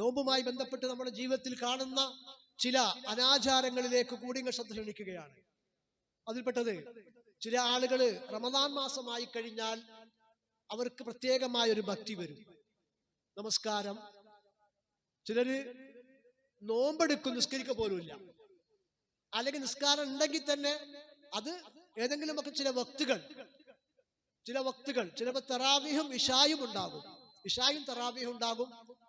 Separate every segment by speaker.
Speaker 1: നോമ്പുമായി ബന്ധപ്പെട്ട് നമ്മുടെ ജീവിതത്തിൽ കാണുന്ന ചില അനാചാരങ്ങളിലേക്ക് കൂടി ശ്രദ്ധ ക്ഷണിക്കുകയാണ്. അതിൽപ്പെട്ടത് ചില ആളുകൾ റമദാൻ മാസമായി കഴിഞ്ഞാൽ അവർക്ക് പ്രത്യേകമായ ഒരു ഭക്തി വരും. നമസ്കാരം. ചിലര് നോമ്പെടുക്കും നിസ്കരിക്ക പോലുമില്ല. അല്ലെങ്കിൽ നിസ്കാരം ഉണ്ടെങ്കിൽ തന്നെ അത് ഏതെങ്കിലുമൊക്കെ ചില വക്തുകൾ ചില വക്തുകൾ ചിലപ്പോൾ തറാവിഹും ഇഷായും ഉണ്ടാകും. ഇഷായും തറാവിഹും ഉണ്ടാകും.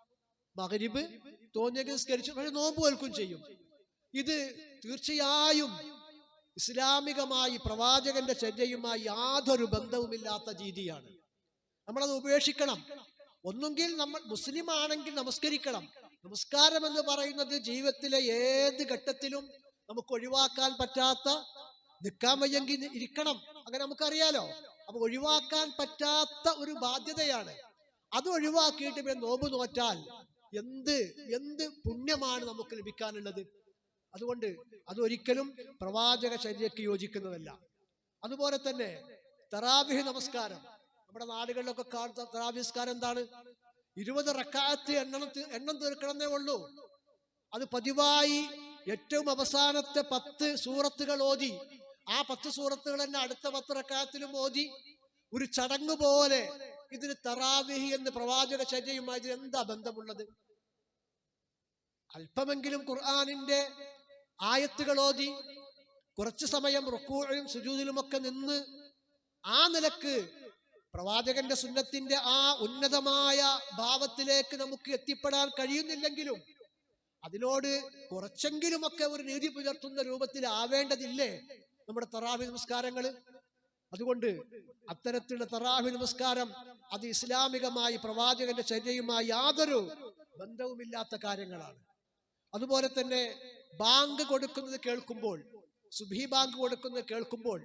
Speaker 1: മകരിബ് തോന്നിയെങ്കിൽ നിസ്കരിച്ചു പക്ഷെ നോമ്പ് കേൾക്കും ചെയ്യും. ഇത് തീർച്ചയായും ഇസ്ലാമികമായി പ്രവാചകന്റെ ചര്യയുമായി യാതൊരു ബന്ധവുമില്ലാത്ത രീതിയാണ്. നമ്മളത് ഉപേക്ഷിക്കണം. ഒന്നുകിൽ നമ്മൾ മുസ്ലിം ആണെങ്കിൽ നമസ്കരിക്കണം. നമസ്കാരം എന്ന് പറയുന്നത് ജീവിതത്തിലെ ഏത് ഘട്ടത്തിലും നമുക്ക് ഒഴിവാക്കാൻ പറ്റാത്ത നിൽക്കാൻ വയ്യെങ്കിൽ ഇരിക്കണം. അങ്ങനെ നമുക്കറിയാലോ. അപ്പൊ ഒഴിവാക്കാൻ പറ്റാത്ത ഒരു ബാധ്യതയാണ്. അത് ഒഴിവാക്കിയിട്ട് പിന്നെ നോമ്പ് നോറ്റാൽ എന്ത് എന്ത് പുണ്യമാണ് നമുക്ക് ലഭിക്കാനുള്ളത്? അതുകൊണ്ട് അതൊരിക്കലും പ്രവാചക ശരീരക്ക് യോജിക്കുന്നതല്ല. അതുപോലെ തന്നെ തറാബിഹ് നമസ്കാരം. നമ്മുടെ നാടുകളിലൊക്കെ കാണുന്ന തറാബി നമസ്കാരം എന്താണ്? ഇരുപത് റക്കാത്ത് എണ്ണം എണ്ണം തീർക്കണമെന്നേ ഉള്ളൂ. അത് പതിവായി ഏറ്റവും അവസാനത്തെ പത്ത് സൂറത്തുകൾ ഓതി. ആ പത്ത് സൂറത്തുകൾ തന്നെ അടുത്ത പത്ത് റക്കാത്തിലും ഓതി. ഒരു ചടങ്ങ് പോലെ ഇതിന് തറാവിഹി എന്ന് പ്രവാചക ചര്യയുമായി ഇതിന് എന്താ ബന്ധമുള്ളത്? അല്പമെങ്കിലും ഖുർആാനിന്റെ ആയത്തുകൾ ഓതി കുറച്ചു സമയം റുക്കൂഴിലും സുജൂതിലുമൊക്കെ നിന്ന് ആ നിലയ്ക്ക് പ്രവാചകന്റെ സുന്നത്തിന്റെ ആ ഉന്നതമായ ഭാവത്തിലേക്ക് നമുക്ക് എത്തിപ്പെടാൻ കഴിയുന്നില്ലെങ്കിലും അതിനോട് കുറച്ചെങ്കിലുമൊക്കെ ഒരു നീതി പുലർത്തുന്ന രൂപത്തിൽ ആവേണ്ടതില്ലേ നമ്മുടെ തറാവി നമസ്കാരങ്ങൾ അതുകൊണ്ട് അത്തരത്തിലുള്ള തറാഹു നമസ്കാരം അത് ഇസ്ലാമികമായി പ്രവാചകന്റെ ചര്യയുമായി യാതൊരു ബന്ധവുമില്ലാത്ത കാര്യങ്ങളാണ്. അതുപോലെ തന്നെ ബാങ്ക് കൊടുക്കുന്നത് കേൾക്കുമ്പോൾ സുബി ബാങ്ക് കൊടുക്കുന്നത് കേൾക്കുമ്പോൾ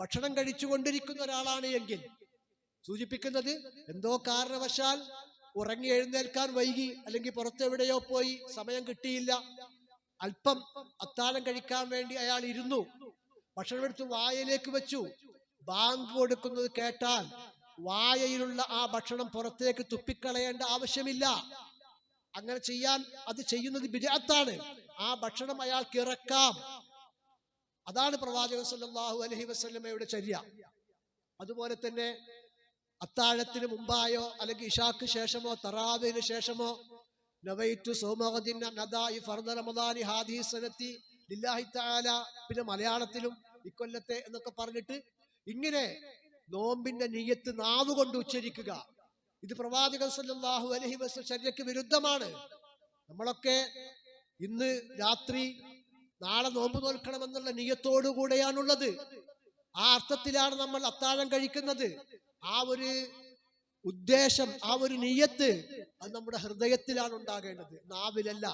Speaker 1: ഭക്ഷണം കഴിച്ചുകൊണ്ടിരിക്കുന്ന ഒരാളാണ് എങ്കിൽ സൂചിപ്പിക്കുന്നത് എന്തോ കാരണവശാൽ ഉറങ്ങി എഴുന്നേൽക്കാൻ വൈകി അല്ലെങ്കിൽ പുറത്തെവിടെയോ പോയി സമയം കിട്ടിയില്ല. അല്പം അത്താഴം കഴിക്കാൻ വേണ്ടി അയാൾ ഇരുന്നു. ഭക്ഷണം എടുത്ത് വായയിലേക്ക് വെച്ചു. ബാങ്ക് കൊടുക്കുന്നത് കേട്ടാൽ വായയിലുള്ള ആ ഭക്ഷണം പുറത്തേക്ക് തുപ്പിക്കളയേണ്ട ആവശ്യമില്ല. അങ്ങനെ ചെയ്യാൻ അത് ചെയ്യുന്നത് ബിജാത്താണ് ആ ഭക്ഷണം അയാൾക്ക് ഇറക്കാം. അതാണ് പ്രവാചകൻ സല്ലാഹു അലഹി വസല്ലമയുടെ ചര്യ. അതുപോലെ തന്നെ അത്താഴത്തിന് മുമ്പായോ അല്ലെങ്കിൽ ഇഷാക്ക് ശേഷമോ തറാവിന് ശേഷമോ ഫർദ ലില്ലാഹി പിന്നെ മലയാളത്തിലും ഇക്കൊല്ലത്തെ എന്നൊക്കെ പറഞ്ഞിട്ട് ഇങ്ങനെ നോമ്പിന്റെ നീയത്ത് നാവ് കൊണ്ട് ഉച്ചരിക്കുക. ഇത് പ്രവാചകൻ സല്ലാഹു അലഹി വസ്ലം ശരീരക്ക് വിരുദ്ധമാണ്. നമ്മളൊക്കെ ഇന്ന് രാത്രി നാളെ നോമ്പ് നോൽക്കണമെന്നുള്ള നീയത്തോടു കൂടെയാണുള്ളത്. ആ അർത്ഥത്തിലാണ് നമ്മൾ അത്താഴം കഴിക്കുന്നത്. ആ ഒരു ഉദ്ദേശം ആ ഒരു നീയത്ത് അത് നമ്മുടെ ഹൃദയത്തിലാണ് ഉണ്ടാകേണ്ടത്. നാവിലല്ല.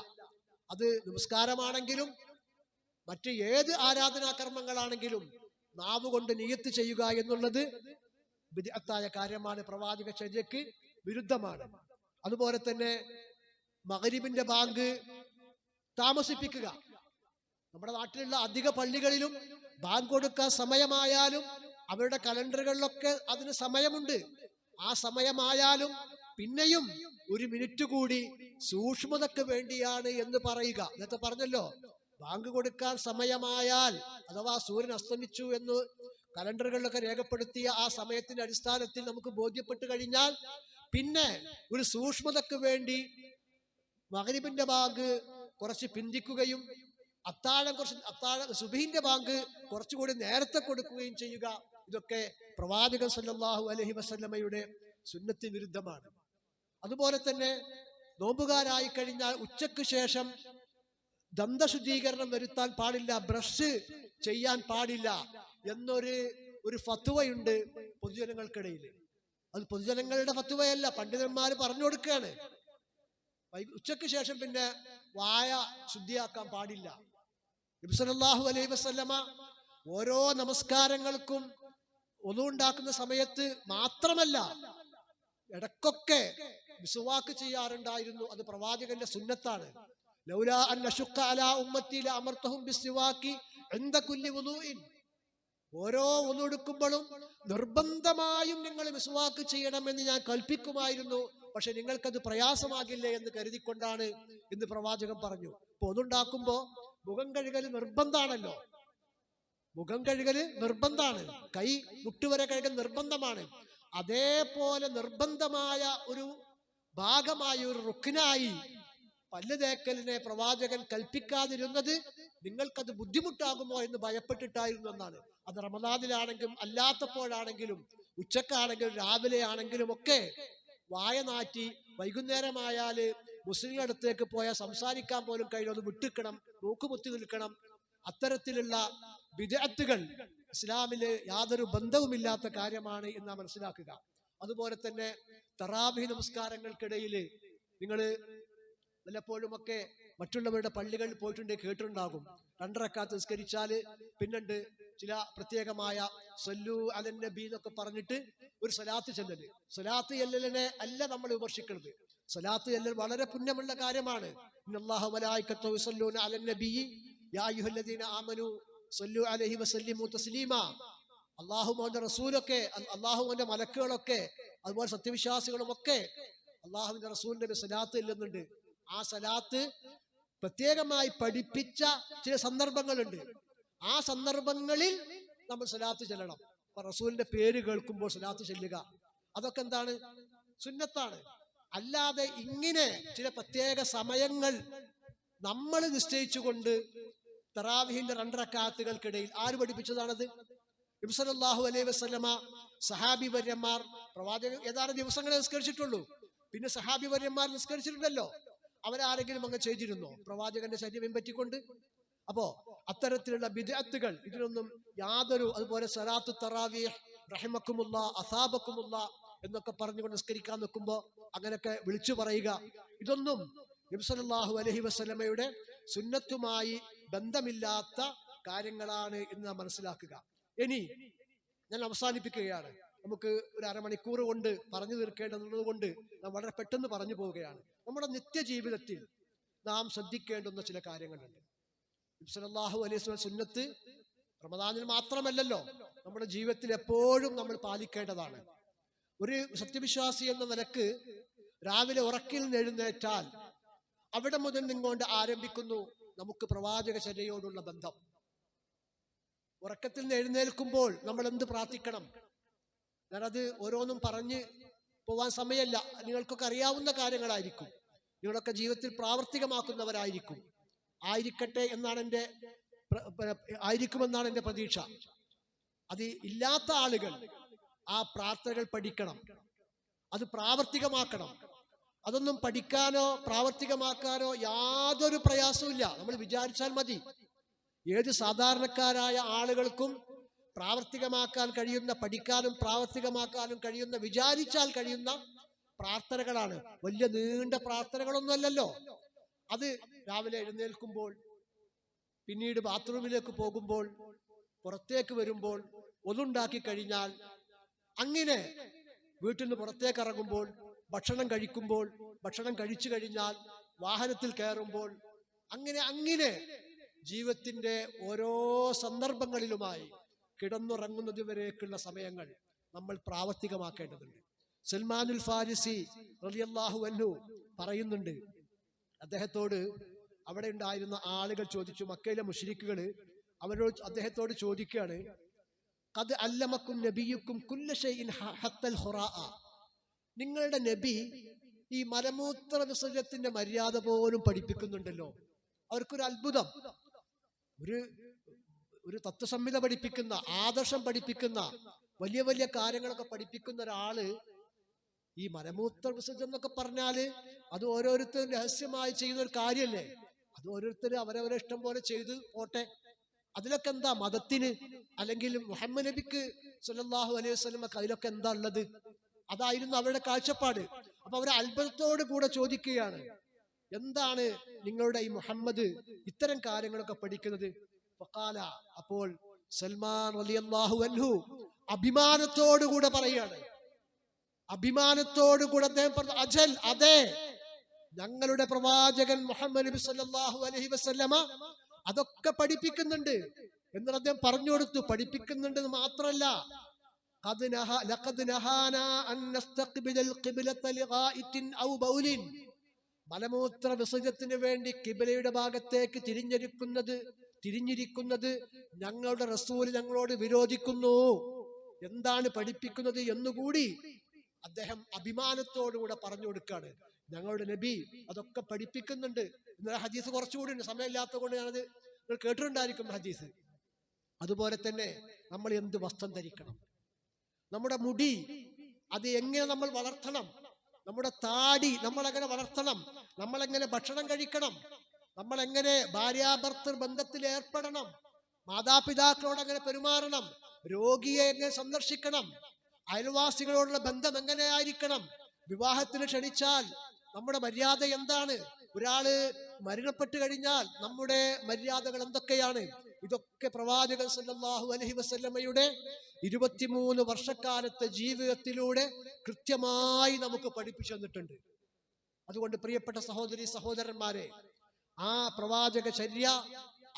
Speaker 1: അത് നമസ്കാരമാണെങ്കിലും മറ്റ് ഏത് ആരാധനാ കർമ്മങ്ങളാണെങ്കിലും നാവ് നിയത്ത് ചെയ്യുക എന്നുള്ളത് വിദഗ്ധായ കാര്യമാണ്. പ്രവാചക ചര്യക്ക് വിരുദ്ധമാണ്. അതുപോലെ തന്നെ മകരിബിന്റെ ബാങ്ക് താമസിപ്പിക്കുക. നമ്മുടെ നാട്ടിലുള്ള അധിക പള്ളികളിലും ബാങ്ക് കൊടുക്കാൻ സമയമായാലും അവരുടെ കലണ്ടറുകളിലൊക്കെ അതിന് സമയമുണ്ട്. ആ സമയമായാലും പിന്നെയും ഒരു മിനിറ്റ് കൂടി സൂക്ഷ്മതക്ക് വേണ്ടിയാണ് എന്ന് പറയുക. നേരത്തെ പറഞ്ഞല്ലോ ബാങ്ക് കൊടുക്കാൻ സമയമായാൽ അഥവാ സൂര്യൻ അസ്തമിച്ചു എന്ന് കലണ്ടറുകളിലൊക്കെ രേഖപ്പെടുത്തിയ ആ സമയത്തിന്റെ അടിസ്ഥാനത്തിൽ നമുക്ക് ബോധ്യപ്പെട്ട് കഴിഞ്ഞാൽ പിന്നെ ഒരു സൂക്ഷ്മതയ്ക്ക് വേണ്ടി മകരിബിന്റെ ബാങ്ക് കുറച്ച് പിന്തിക്കുകയും അത്താഴം കുറച്ച് അത്താഴം സുബീന്റെ ബാങ്ക് കുറച്ചുകൂടി നേരത്തെ കൊടുക്കുകയും ചെയ്യുക. ഇതൊക്കെ പ്രവാചകൻ സല്ലാഹു അലഹി വസല്ലമയുടെ സുന്നത്തി വിരുദ്ധമാണ്. അതുപോലെ തന്നെ നോമ്പുകാരായി കഴിഞ്ഞാൽ ഉച്ചയ്ക്ക് ശേഷം ദന്തശുദ്ധീകരണം വരുത്താൻ പാടില്ല ബ്രഷ് ചെയ്യാൻ പാടില്ല എന്നൊരു ഒരു ഫത്വയുണ്ട് പൊതുജനങ്ങൾക്കിടയിൽ അത് പൊതുജനങ്ങളുടെ ഫത്വയല്ല പണ്ഡിതന്മാർ പറഞ്ഞു കൊടുക്കുകയാണ്. ഉച്ചയ്ക്ക് ശേഷം പിന്നെ വായ ശുദ്ധിയാക്കാൻ പാടില്ല. നബിസല്ലാഹു അലൈഹി വസല്ലമ ഓരോ നമസ്കാരങ്ങൾക്കും ഒന്നുണ്ടാക്കുന്ന സമയത്ത് മാത്രമല്ല ഇടക്കൊക്കെ വിസുവാക്ക് ചെയ്യാറുണ്ടായിരുന്നു. അത് പ്രവാചകന്റെ സുന്നത്താണ്. ലൗലാ അൻ അലാ ഉമ്മത്തി കുല്ലി ഓരോ ഒന്നെടുക്കുമ്പോഴും നിർബന്ധമായും നിങ്ങൾ മിസ്വാക്ക് ചെയ്യണമെന്ന് ഞാൻ കൽപ്പിക്കുമായിരുന്നു. പക്ഷെ നിങ്ങൾക്കത് പ്രയാസമാകില്ലേ എന്ന് കരുതിക്കൊണ്ടാണ് ഇന്ന് പ്രവാചകൻ പറഞ്ഞു. അപ്പൊ ഒന്നുണ്ടാക്കുമ്പോ മുഖം കഴുകൽ നിർബന്ധാണല്ലോ. മുഖം കഴുകൽ നിർബന്ധാണ്. കൈ മുട്ടുവരെ കഴുകൽ നിർബന്ധമാണ്. അതേപോലെ നിർബന്ധമായ ഒരു ഭാഗമായ ഒരു റുക്കിനായി പല്ല് തേക്കലിനെ പ്രവാചകൻ കൽപ്പിക്കാതിരുന്നത് നിങ്ങൾക്കത് ബുദ്ധിമുട്ടാകുമോ എന്ന് ഭയപ്പെട്ടിട്ടായിരുന്നു എന്നാണ്. അത് റമദാനിലാണെങ്കിലും അല്ലാത്തപ്പോഴാണെങ്കിലും ഉച്ചക്കാണെങ്കിലും രാവിലെ ആണെങ്കിലും ഒക്കെ വായ നാറ്റി വൈകുന്നേരമായാൽ മുസ്ലിങ്ങളുടെ അടുത്തേക്ക് പോയാൽ സംസാരിക്കാൻ പോലും കഴിയുന്നത് വിട്ടിക്കണം നോക്കുമുത്തി നിൽക്കണം. അത്തരത്തിലുള്ള വിദഗ്ധകൾ ഇസ്ലാമിൽ യാതൊരു ബന്ധവുമില്ലാത്ത കാര്യമാണ് എന്ന് മനസ്സിലാക്കുക. അതുപോലെ തന്നെ തറാബി നമസ്കാരങ്ങൾക്കിടയിൽ നിങ്ങൾ വല്ലപ്പോഴും ഒക്കെ മറ്റുള്ളവരുടെ പള്ളികളിൽ പോയിട്ടുണ്ട് കേട്ടിട്ടുണ്ടാകും. രണ്ടരക്കാത്ത് നിസ്കരിച്ചാൽ പിന്നണ്ട് ചില പ്രത്യേകമായ സല്ലു അലൻ നബി എന്നൊക്കെ പറഞ്ഞിട്ട് ഒരു സലാത്ത് ചെല്ലല്. സലാത്ത് ചെല്ലലിനെ അല്ല നമ്മൾ വിമർശിക്കുന്നത് സലാത്ത് ചെല്ലൽ വളരെ പുണ്യമുള്ള കാര്യമാണ്. ഇന്നല്ലാഹു മലായികത്തു യുസല്ലൂന അലൻ നബി. അയ്യുഹല്ലദീന ആമനു സല്ലു അലൈഹി വസല്ലിമു തസ്ലീമ. അള്ളാഹു റസൂലൊക്കെ അള്ളാഹുമോന്റെ മലക്കുകളൊക്കെ അതുപോലെ സത്യവിശ്വാസികളും ഒക്കെ അള്ളാഹുവിന്റെ റസൂലിന്റെ സലാത്ത് ചെല്ലുന്നുണ്ട്. ആ സലാത്ത് പ്രത്യേകമായി പഠിപ്പിച്ച ചില സന്ദർഭങ്ങളുണ്ട്. ആ സന്ദർഭങ്ങളിൽ നമ്മൾ സലാത്ത് ചെല്ലണം. റസൂലിന്റെ പേര് കേൾക്കുമ്പോൾ സലാത്ത് ചെല്ലുക. അതൊക്കെ എന്താണ്? സുന്നത്താണ്. അല്ലാതെ ഇങ്ങനെ ചില പ്രത്യേക സമയങ്ങൾ നമ്മൾ നിശ്ചയിച്ചുകൊണ്ട് തറാവിഹിന്റെ രണ്ടരക്കാത്തുകൾക്കിടയിൽ ആര് പഠിപ്പിച്ചതാണത്? ഇബ്സലാഹു അലൈഹി വസ്ലമ സഹാബി വര്യന്മാർ പ്രവാചകൻ ഏതാനും ദിവസങ്ങളെ നിസ്കരിച്ചിട്ടുള്ളൂ. പിന്നെ സഹാബി വര്യന്മാർ നിസ്കരിച്ചിട്ടുണ്ടല്ലോ. അവരാരെങ്കിലും അങ്ങ് ചെയ്തിരുന്നോ? പ്രവാചകന്റെ ശരീരം പറ്റിക്കൊണ്ട് അപ്പോ അത്തരത്തിലുള്ള വിദഗ്ധകൾ ഇതിനൊന്നും യാതൊരു അതുപോലെ സലാത്തു തറാവി റഹിമക്കുമുള്ള അസാബക്കുമുള്ള എന്നൊക്കെ പറഞ്ഞുകൊണ്ട് നിസ്കരിക്കാൻ നിൽക്കുമ്പോ അങ്ങനെയൊക്കെ വിളിച്ചു പറയുക. ഇതൊന്നും നബ്സലാഹു അലഹി വസ്ലമയുടെ സുന്നത്തുമായി ബന്ധമില്ലാത്ത കാര്യങ്ങളാണ് എന്ന് മനസ്സിലാക്കുക. ഇനി ഞാൻ അവസാനിപ്പിക്കുകയാണ്. നമുക്ക് ഒരു അരമണിക്കൂർ കൊണ്ട് പറഞ്ഞു തീർക്കേണ്ടതുള്ളത് കൊണ്ട് നാം വളരെ പെട്ടെന്ന് പറഞ്ഞു പോവുകയാണ്. നമ്മുടെ നിത്യജീവിതത്തിൽ നാം ശ്രദ്ധിക്കേണ്ടുന്ന ചില കാര്യങ്ങളുണ്ട്. ഇബ്സലാഹു അലൈഹി സുന്നത്ത് റമദാനിൽ മാത്രമല്ലല്ലോ നമ്മുടെ ജീവിതത്തിൽ എപ്പോഴും നമ്മൾ പാലിക്കേണ്ടതാണ്. ഒരു സത്യവിശ്വാസി എന്ന നിലയ്ക്ക് രാവിലെ ഉറക്കിൽ എഴുന്നേറ്റാൽ അവിടെ മുതൽ നിന്നുകൊണ്ട് ആരംഭിക്കുന്നു നമുക്ക് പ്രവാചക ചര്യയോടുള്ള ബന്ധം. ഉറക്കത്തിൽ നിന്ന് എഴുന്നേൽക്കുമ്പോൾ നമ്മൾ എന്ത് പ്രാർത്ഥിക്കണം? ഞാനത് ഓരോന്നും പറഞ്ഞ് പോവാൻ സമയമല്ല നിങ്ങൾക്കൊക്കെ അറിയാവുന്ന കാര്യങ്ങളായിരിക്കും. നിങ്ങളൊക്കെ ജീവിതത്തിൽ പ്രാവർത്തികമാക്കുന്നവരായിരിക്കും. ആയിരിക്കട്ടെ എന്നാണ് എന്റെ ആയിരിക്കുമെന്നാണ് എന്റെ പ്രതീക്ഷ. അത് ഇല്ലാത്ത ആളുകൾ ആ പ്രാർത്ഥനകൾ പഠിക്കണം. അത് പ്രാവർത്തികമാക്കണം. അതൊന്നും പഠിക്കാനോ പ്രാവർത്തികമാക്കാനോ യാതൊരു പ്രയാസവും നമ്മൾ വിചാരിച്ചാൽ മതി. ഏത് സാധാരണക്കാരായ ആളുകൾക്കും പ്രാവർത്തികമാക്കാൻ കഴിയുന്ന പഠിക്കാനും പ്രാവർത്തികമാക്കാനും കഴിയുന്ന വിചാരിച്ചാൽ കഴിയുന്ന പ്രാർത്ഥനകളാണ്. വലിയ നീണ്ട പ്രാർത്ഥനകളൊന്നുമല്ലല്ലോ. അത് രാവിലെ എഴുന്നേൽക്കുമ്പോൾ പിന്നീട് ബാത്റൂമിലേക്ക് പോകുമ്പോൾ പുറത്തേക്ക് വരുമ്പോൾ ഒന്നുണ്ടാക്കി കഴിഞ്ഞാൽ അങ്ങനെ വീട്ടിൽ നിന്ന് പുറത്തേക്ക് ഇറങ്ങുമ്പോൾ ഭക്ഷണം കഴിക്കുമ്പോൾ ഭക്ഷണം കഴിച്ചു കഴിഞ്ഞാൽ വാഹനത്തിൽ കയറുമ്പോൾ അങ്ങനെ അങ്ങനെ ജീവിതത്തിന്റെ ഓരോ സന്ദർഭങ്ങളിലുമായി കിടന്നുറങ്ങുന്നത് വരേക്കുള്ള സമയങ്ങൾ നമ്മൾ പ്രാവർത്തികമാക്കേണ്ടതുണ്ട്. സൽമാനുൽ ഫാരിസി റളിയല്ലാഹു അൻഹു പറയുന്നുണ്ട് അദ്ദേഹത്തോട് അവിടെ ഉണ്ടായിരുന്ന ആളുകൾ ചോദിച്ചു മക്കയിലെ മുഷരിക്കുകൾ അവരോട് അദ്ദേഹത്തോട് ചോദിക്കുകയാണ് കത് അല്ലമക്കും നബിയുക്കും കുല്ലഷയിൻ ഹത്തൽ ഹുറാ. നിങ്ങളുടെ നബി ഈ മലമൂത്ര വിസർജനത്തിന്റെ മര്യാദ പോലും പഠിപ്പിക്കുന്നുണ്ടല്ലോ. അവർക്കൊരു അത്ഭുതം. ഒരു ഒരു തത്വസംഹിത പഠിപ്പിക്കുന്ന ആദർശം പഠിപ്പിക്കുന്ന വലിയ വലിയ കാര്യങ്ങളൊക്കെ പഠിപ്പിക്കുന്ന ഒരാൾ ഈ മലമൂത്ര വിസർജനം എന്നൊക്കെ പറഞ്ഞാൽ അത് ഓരോരുത്തരും രഹസ്യമായി ചെയ്യുന്ന ഒരു കാര്യമല്ലേ അത് ഓരോരുത്തരും അവരവരെ ഇഷ്ടം പോലെ ചെയ്ത് പോട്ടെ. അതിലൊക്കെ എന്താ മതത്തിന് അല്ലെങ്കിൽ മുഹമ്മദ് നബിക്ക് സല്ലല്ലാഹു അലൈഹി വസല്ലമക്ക് അതിലൊക്കെ എന്താ ഉള്ളത്? അതായിരുന്നു അവരുടെ കാഴ്ചപ്പാട്. അപ്പൊ അവർ അത്ഭുതത്തോട് കൂടെ ചോദിക്കുകയാണ്. എന്താണ് നിങ്ങളുടെ ഈ മുഹമ്മദ് ഇത്തരം കാര്യങ്ങളൊക്കെ പഠിക്കുന്നത്? അപ്പോൾ സൽമാൻ അൻഹു അഭിമാനത്തോടുകൂടെ പറയാണ് അഭിമാനത്തോടുകൂടെ അദ്ദേഹം പറഞ്ഞു അജൽ അതെ. ഞങ്ങളുടെ പ്രവാചകൻ മുഹമ്മദ് നബി സല്ലല്ലാഹു അലൈഹി വസല്ലമ അതൊക്കെ പഠിപ്പിക്കുന്നുണ്ട്. എന്നിട്ട് അദ്ദേഹം പറഞ്ഞു കൊടുത്തു. പഠിപ്പിക്കുന്നുണ്ട് മാത്രമല്ല മലമൂത്ര വിസർജത്തിന് വേണ്ടി കിബിലയുടെ ഭാഗത്തേക്ക് തിരിഞ്ഞൊരുക്കുന്നത് തിരിഞ്ഞിരിക്കുന്നത് ഞങ്ങളുടെ റസൂൽ ഞങ്ങളോട് വിരോധിക്കുന്നു. എന്താണ് പഠിപ്പിക്കുന്നത് എന്നുകൂടി അദ്ദേഹം അഭിമാനത്തോടുകൂടെ പറഞ്ഞു കൊടുക്കുകയാണ്. ഞങ്ങളുടെ നബി അതൊക്കെ പഠിപ്പിക്കുന്നുണ്ട്. എന്നാൽ ഹദീസ് കുറച്ചുകൂടി ഉണ്ട്. സമയമില്ലാത്തത് കൊണ്ട് ഞാനത് നിങ്ങൾ കേട്ടിട്ടുണ്ടായിരിക്കും ഹദീസ്. അതുപോലെ തന്നെ നമ്മൾ എന്ത് വസ്ത്രം ധരിക്കണം? നമ്മുടെ മുടി അത് എങ്ങനെ നമ്മൾ വളർത്തണം? നമ്മുടെ താടി നമ്മൾ എങ്ങനെ വളർത്തണം? നമ്മൾ എങ്ങനെ ഭക്ഷണം കഴിക്കണം? നമ്മൾ എങ്ങനെ ഭാര്യാഭർത്തൃ ബന്ധത്തിൽ ഏർപ്പെടണം മാതാപിതാക്കളോട് എങ്ങനെ പെരുമാറണം? രോഗിയെ എങ്ങനെ സന്ദർശിക്കണം? അയൽവാസികളോടുള്ള ബന്ധം എങ്ങനെയായിരിക്കണം? വിവാഹത്തിന് ക്ഷണിച്ചാൽ നമ്മുടെ മര്യാദ എന്താണ്? ഒരാൾ മരണപ്പെട്ടു കഴിഞ്ഞാൽ നമ്മുടെ മര്യാദകൾ എന്തൊക്കെയാണ്? ഇതൊക്കെ പ്രവാചകൻ സല്ലാഹു അലഹി വസല്ലമയുടെ ഇരുപത്തിമൂന്ന് വർഷക്കാലത്തെ ജീവിതത്തിലൂടെ കൃത്യമായി നമുക്ക് പഠിപ്പിച്ചു തന്നിട്ടുണ്ട്. അതുകൊണ്ട് പ്രിയപ്പെട്ട സഹോദരി സഹോദരന്മാരെ ആ പ്രവാചക ചര്യ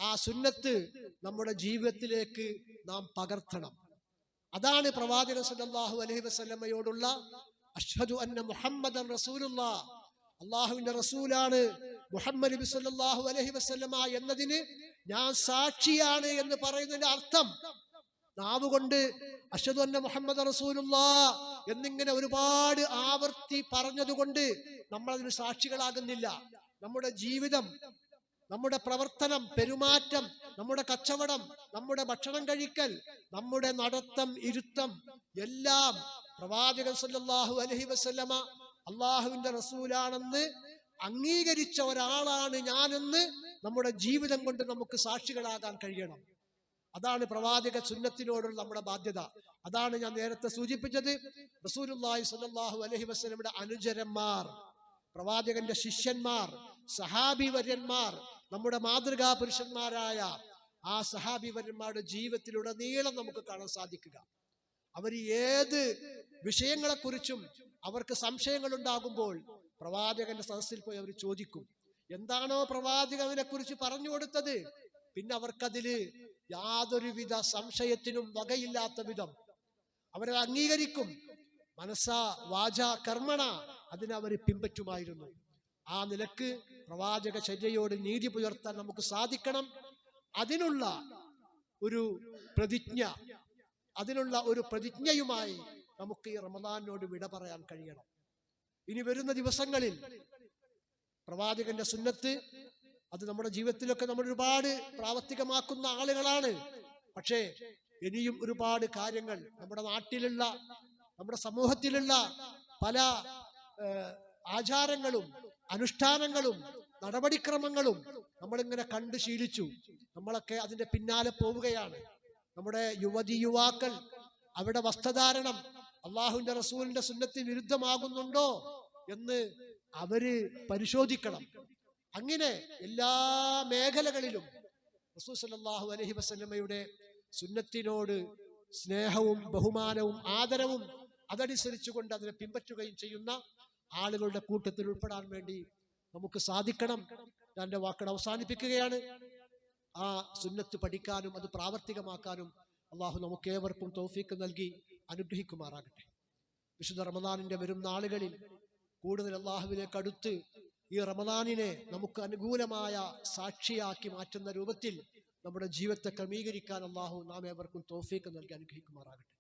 Speaker 1: ആ സുന്നത്ത് നമ്മുടെ ജീവിതത്തിലേക്ക് നാം പകർത്തണം. അതാണ് പ്രവാചക സല്ലല്ലാഹു അലഹി വസ്ലമ്മയോടുള്ള അഷ്ഹദു അന്ന മുഹമ്മദ് റസൂലുള്ള. അള്ളാഹുവിന്റെ റസൂലാണ് മുഹമ്മദ് നബി സല്ലല്ലാഹു അലൈഹി വസല്ലമ എന്നതിന് ഞാൻ സാക്ഷിയാണ് എന്ന് പറയുന്നതിന്റെ അർത്ഥം. നാവ് കൊണ്ട് അഷദു അന്ന മുഹമ്മദ് റസൂലുള്ള എന്നിങ്ങനെ ഒരുപാട് ആവർത്തി പറഞ്ഞതുകൊണ്ട് നമ്മൾ അതിന് സാക്ഷികളാകുന്നില്ല. നമ്മുടെ ജീവിതം നമ്മുടെ പ്രവർത്തനം പെരുമാറ്റം നമ്മുടെ കച്ചവടം നമ്മുടെ ഭക്ഷണം കഴിക്കൽ നമ്മുടെ നടത്തം ഇരുത്തം എല്ലാം പ്രവാചകൻ സല്ലാഹു അലഹി വസല്ലമ അള്ളാഹുവിന്റെ റസൂലാണെന്ന് അംഗീകരിച്ച ഒരാളാണ് ഞാനെന്ന് നമ്മുടെ ജീവിതം കൊണ്ട് നമുക്ക് സാക്ഷികളാകാൻ കഴിയണം. അതാണ് പ്രവാചക സുന്നത്തിനോടുള്ള നമ്മുടെ ബാധ്യത. അതാണ് ഞാൻ നേരത്തെ സൂചിപ്പിച്ചത്. റസൂലുള്ളാഹി സ്വല്ലല്ലാഹു അലൈഹി വസല്ലമയുടെ അനുചരന്മാർ പ്രവാചകന്റെ ശിഷ്യന്മാർ സഹാബി വര്യന്മാർ നമ്മുടെ മാതൃകാ പുരുഷന്മാരായ ആ സഹാബി വര്യന്മാരുടെ ജീവിതത്തിലുടനീളം നമുക്ക് കാണാൻ സാധിക്കുക. അവർ ഏത് വിഷയങ്ങളെക്കുറിച്ചും അവർക്ക് സംശയങ്ങൾ ഉണ്ടാകുമ്പോൾ പ്രവാചകന്റെ സദസ്സിൽ പോയി അവർ ചോദിക്കും എന്താണോ പ്രവാചകനെ കുറിച്ച് പറഞ്ഞു കൊടുത്തത്? പിന്നെ അവർക്കതിൽ യാതൊരുവിധ സംശയത്തിനും വകയില്ലാത്ത വിധം അവരത് അംഗീകരിക്കും. മനസ്സ വാച കർമ്മണ അതിനെ അവർ പിൻപറ്റുമായിരുന്നു. ആ നിലയ്ക്ക് പ്രവാചക ചര്യയോട് നീതി പുലർത്താൻ നമുക്ക് സാധിക്കണം. അതിനുള്ള ഒരു പ്രതിജ്ഞ അതിനുള്ള ഒരു പ്രതിജ്ഞയുമായി നമുക്ക് ഈ റമദാനോട് വിട പറയാൻ കഴിയണം. ഇനി വരുന്ന ദിവസങ്ങളിൽ പ്രവാചകന്റെ സുന്നത്ത് അത് നമ്മുടെ ജീവിതത്തിലൊക്കെ നമ്മൾ ഒരുപാട് പ്രാവർത്തികമാക്കുന്ന ആളുകളാണ്. പക്ഷേ ഇനിയും ഒരുപാട് കാര്യങ്ങൾ നമ്മുടെ നാട്ടിലുള്ള നമ്മുടെ സമൂഹത്തിലുള്ള പല ആചാരങ്ങളും അനുഷ്ഠാനങ്ങളും നടപടിക്രമങ്ങളും നമ്മളിങ്ങനെ കണ്ടു ശീലിച്ചു. നമ്മളൊക്കെ അതിന്റെ പിന്നാലെ പോവുകയാണ്. നമ്മുടെ യുവതി യുവാക്കൾ അവിടെ വസ്ത്രധാരണം അള്ളാഹുവിന്റെ റസൂലിന്റെ സുന്നത്തിന് വിരുദ്ധമാകുന്നുണ്ടോ എന്ന് അവർ പരിശോധിക്കണം. അങ്ങനെ എല്ലാ മേഖലകളിലും റസൂൽ സല്ലല്ലാഹു അലഹി വസ്ലമയുടെ സുന്നത്തിനോട് സ്നേഹവും ബഹുമാനവും ആദരവും അതനുസരിച്ചുകൊണ്ട് അതിനെ പിൻപറ്റുകയും ചെയ്യുന്ന ആളുകളുടെ കൂട്ടത്തിൽ ഉൾപ്പെടാൻ വേണ്ടി നമുക്ക് സാധിക്കണം. ഞാൻ എന്റെ വാക്കുകൾ അവസാനിപ്പിക്കുകയാണ്. ആ സുന്നത്ത് പഠിക്കാനും അത് പ്രാവർത്തികമാക്കാനും അള്ളാഹു നമുക്കേവർക്കും തൗഫീക്ക് നൽകി അനുഗ്രഹിക്കുമാറാകട്ടെ. വിശുദ്ധ റമദാനിന്റെ വരും നാളുകളിൽ കൂടുതൽ അള്ളാഹുവിലേക്ക് അടുത്ത് ഈ റമദാനിനെ നമുക്ക് അനുകൂലമായ സാക്ഷിയാക്കി മാറ്റുന്ന രൂപത്തിൽ നമ്മുടെ ജീവിതത്തെ ക്രമീകരിക്കാൻ അള്ളാഹു നാം ഏവർക്കും തോഫീക്ക് നൽകി അനുഗ്രഹിക്കുമാറാകട്ടെ.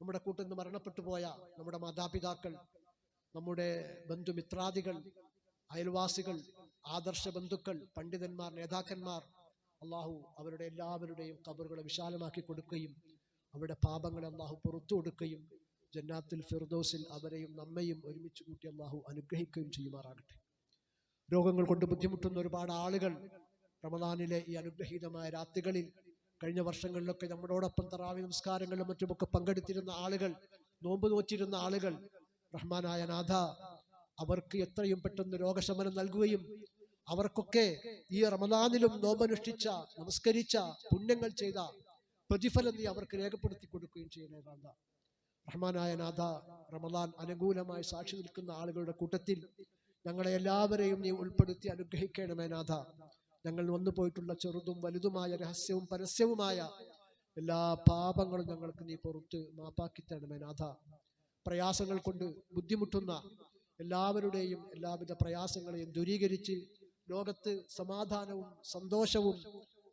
Speaker 1: നമ്മുടെ കൂട്ടിൽ നിന്ന് മരണപ്പെട്ടു പോയ നമ്മുടെ മാതാപിതാക്കൾ നമ്മുടെ ബന്ധുമിത്രാദികൾ അയൽവാസികൾ ആദർശ ബന്ധുക്കൾ പണ്ഡിതന്മാർ നേതാക്കന്മാർ അള്ളാഹു അവരുടെ എല്ലാവരുടെയും കബറുകളെ വിശാലമാക്കി കൊടുക്കുകയും അവരുടെ പാപങ്ങളെ അള്ളാഹു പുറത്തു കൊടുക്കുകയും ജന്നാത്തിൽ ഫിർദോസിൽ അവരെയും നമ്മയും ഒരുമിച്ച് കൂട്ടി അള്ളാഹു അനുഗ്രഹിക്കുകയും ചെയ്യുമാറാകട്ടെ. രോഗങ്ങൾ കൊണ്ട് ബുദ്ധിമുട്ടുന്ന ഒരുപാട് ആളുകൾ റമദാനിലെ ഈ അനുഗ്രഹീതമായ രാത്രികളിൽ കഴിഞ്ഞ വർഷങ്ങളിലൊക്കെ നമ്മളോടൊപ്പം തറാവി നമസ്കാരങ്ങളിലും മറ്റുമൊക്കെ പങ്കെടുത്തിരുന്ന ആളുകൾ നോമ്പ് നോറ്റിരുന്ന ആളുകൾ റഹ്മാനായ നാഥ അവർക്ക് എത്രയും പെട്ടെന്ന് രോഗശമനം നൽകുകയും അവർക്കൊക്കെ ഈ റമദാനിലും നോമ്പനുഷ്ഠിച്ച നമസ്കരിച്ച പുണ്യങ്ങൾ ചെയ്ത പ്രതിഫലം നീ അവർക്ക് രേഖപ്പെടുത്തി കൊടുക്കുകയും ചെയ്യണേ നാഥ. റഹ്മാനായ നാഥ റമദാൻ അനുകൂലമായി സാക്ഷി നിൽക്കുന്ന ആളുകളുടെ കൂട്ടത്തിൽ ഞങ്ങളെ എല്ലാവരെയും നീ ഉൾപ്പെടുത്തി അനുഗ്രഹിക്കണമേ നാഥ. ഞങ്ങൾ വന്നു പോയിട്ടുള്ള ചെറുതും വലുതുമായ രഹസ്യവും പരസ്യവുമായ എല്ലാ പാപങ്ങളും ഞങ്ങൾക്ക് നീ പുറത്ത് മാപ്പാക്കി തരണമേ നാഥ. പ്രയാസങ്ങൾ കൊണ്ട് ബുദ്ധിമുട്ടുന്ന എല്ലാവരുടെയും എല്ലാവിധ പ്രയാസങ്ങളെയും ദൂരീകരിച്ച് ലോകത്ത് സമാധാനവും സന്തോഷവും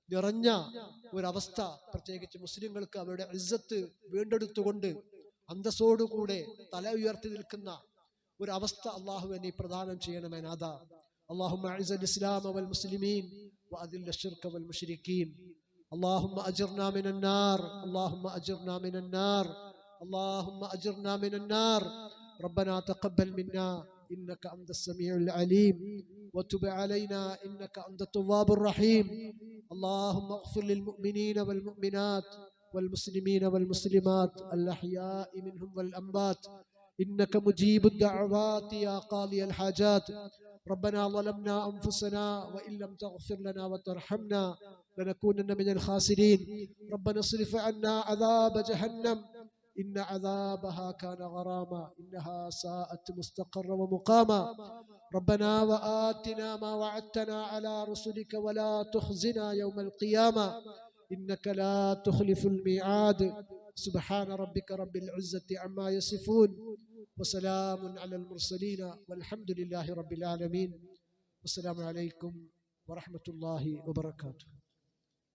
Speaker 1: നിറഞ്ഞ ഒരവസ്ഥ പ്രത്യേകിച്ച് മുസ്ലിങ്ങൾക്ക് അവരുടെ ഇസ്സത്ത് വീണ്ടെടുത്തുകൊണ്ട് അന്തസ്സോടുകൂടെ തല ഉയർത്തി നിൽക്കുന്ന ഒരവസ്ഥ അള്ളാഹു നീ പ്രദാനം ചെയ്യണമേ നാഥ اللهم اعز الاسلام والمسلمين واذل الشرك والمشركين اللهم اجرنا من النار اللهم اجرنا من النار اللهم أجرنا من النار. ربنا تقبل منا. إنك أنت السميع العليم. وتب علينا. إنك أنت التواب الرحيم. اللهم اغفر للمؤمنين والمؤمنات والمسلمين والمسلمات الأحياء منهم والأموات. إنك مجيب الدعوات يا قاضي الحاجات. ربنا ظلمنا أنفسنا وإن لم تغفر لنا وترحمنا لنكونن من الخاسرين. ربنا اصرف عنا عذاب جهنم. إن عذابها كان غراما إنها ساءت مستقرا ومقاما. ربنا وآتنا ما وعدتنا على رسلك ولا تخزنا يوم القيامة. إنك لا تخلف الميعاد. سبحان ربك رب العزة عما يصفون. وسلام على المرسلين والحمد لله رب العالمين. والسلام عليكم ورحمة الله وبركاته.